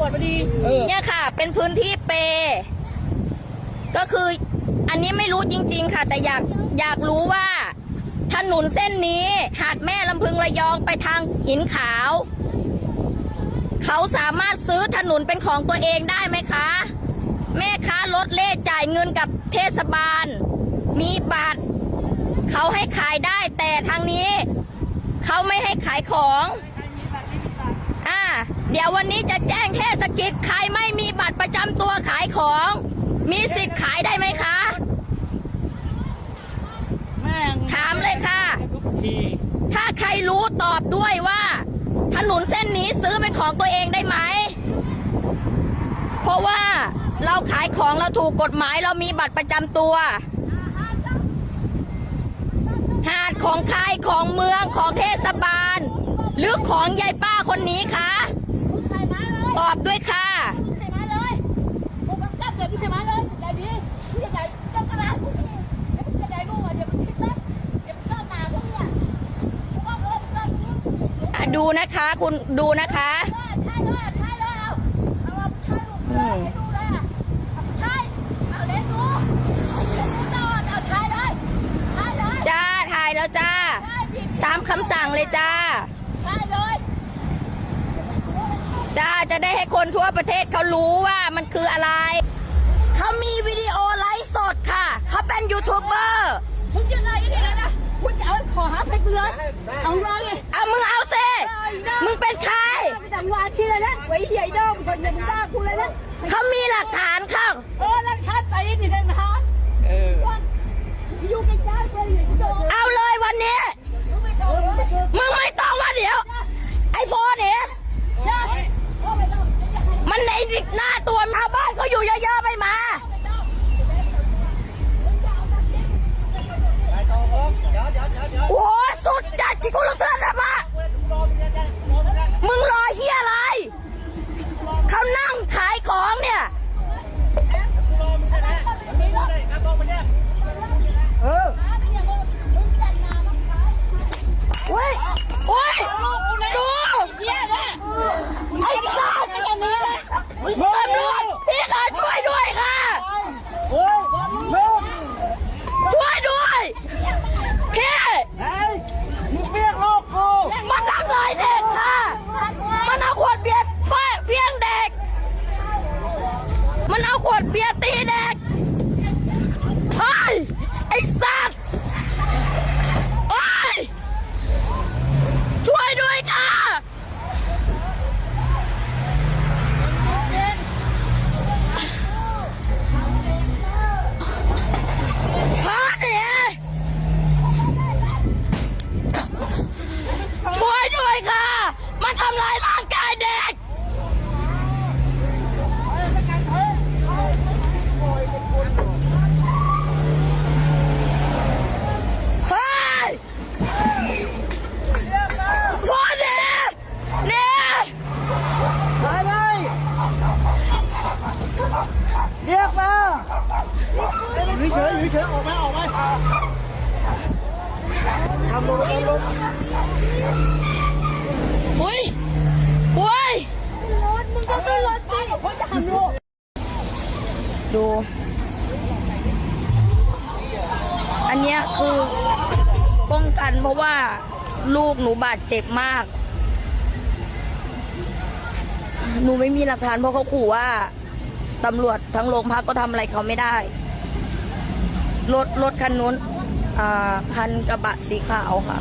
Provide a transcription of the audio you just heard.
ปวดพอดีเออเนี่ยค่ะ เป็นพื้นที่เป ก็คืออันนี้ไม่รู้จริง ๆ ค่ะ แต่อยากอยากรู้ว่า ถนนเส้นนี้ หาดแม่ลำพึงระยองไปทางหินขาว เขาสามารถซื้อถนนเป็นของตัวเองได้ไหมคะ แม่ค้ารถเล่จ่ายเงินกับเทศบาล มีบัตรเขาให้ขายได้แต่ทางนี้ เขาไม่ให้ขายของ เดี๋ยววันนี้จะแจ้งเทศกิจใครไม่มีบัตรประจำตัวขายของ มีสิทธิ์ขายได้ไหมคะ แม่งถามเลยค่ะ ทุกทีถ้าใครรู้ตอบด้วยว่า ถนนเส้นนี้ซื้อเป็นของตัวเองได้ไหม เพราะว่าเราขายของเราถูกกฎหมายเรามีบัตรประจำตัว หาดของใครของเมืองของเทศบาล หรือของยายป้าคนนี้คะ อบด้วยค่ะใส่มาเลยผมกำกับเดี๋ยวพี่ใส่มาเลยใหญ่ดีพี่ใหญ่เจ้ากระดาษพวกนี้เดี๋ยวพี่ใหญ่รู้ว่าเดี๋ยวมันคิดแป๊บเดี๋ยวมันเจ้าหนาพวกเนี้ยผมว่าเออเจ้าพวกนี้อะคะคุณดูนะคะใช่เลยใช่เลยเอาเอาใช่ลูกเลยให้ดูเลยอะใช่เอาเล่นดูเล่นดูต่อเอาใช่เลยใช่เลยจ้าถ่ายแล้วจ้าใช่พี่ตามคำสั่งเลยจ้า ใช่เลย จ้าจะได้ให้คนทั่วประเทศเขารู้ว่ามันคืออะไรเขามีวิดีโอไลฟ์สดค่ะเขาเป็นยูทูบเบอร์มึงจะอะไรเนี่ยนะคุณจะเอาขอหาเพชรเลยเอาเลย เอาขวดเบียร์ตีเด็กเฮ้ยไอ้สัตว์โอ้ยช่วยด้วยค่ะ พาเนี่ยช่วยด้วยค่ะ มันทำลายร่างกายเด็ก เฮ้ยพอเนี่ยเนี่ย ไปไปเรียกมาอยู่ เฉยอเฉยออกมาออกมาทำลงทำลงอุ้ยอุ้ยรถมึงก็ขึ้นรถสิเพราะจะทำลูกดู อันเนี้ยคือป้องกันเพราะว่าลูกหนูบาดเจ็บมาก หนูไม่มีหลักฐานเพราะเขาขู่ว่าตำรวจทั้งโรงพักก็ทำอะไรเขาไม่ได้ รถรถคันนู้นคันกระบะสีขาวค่ะ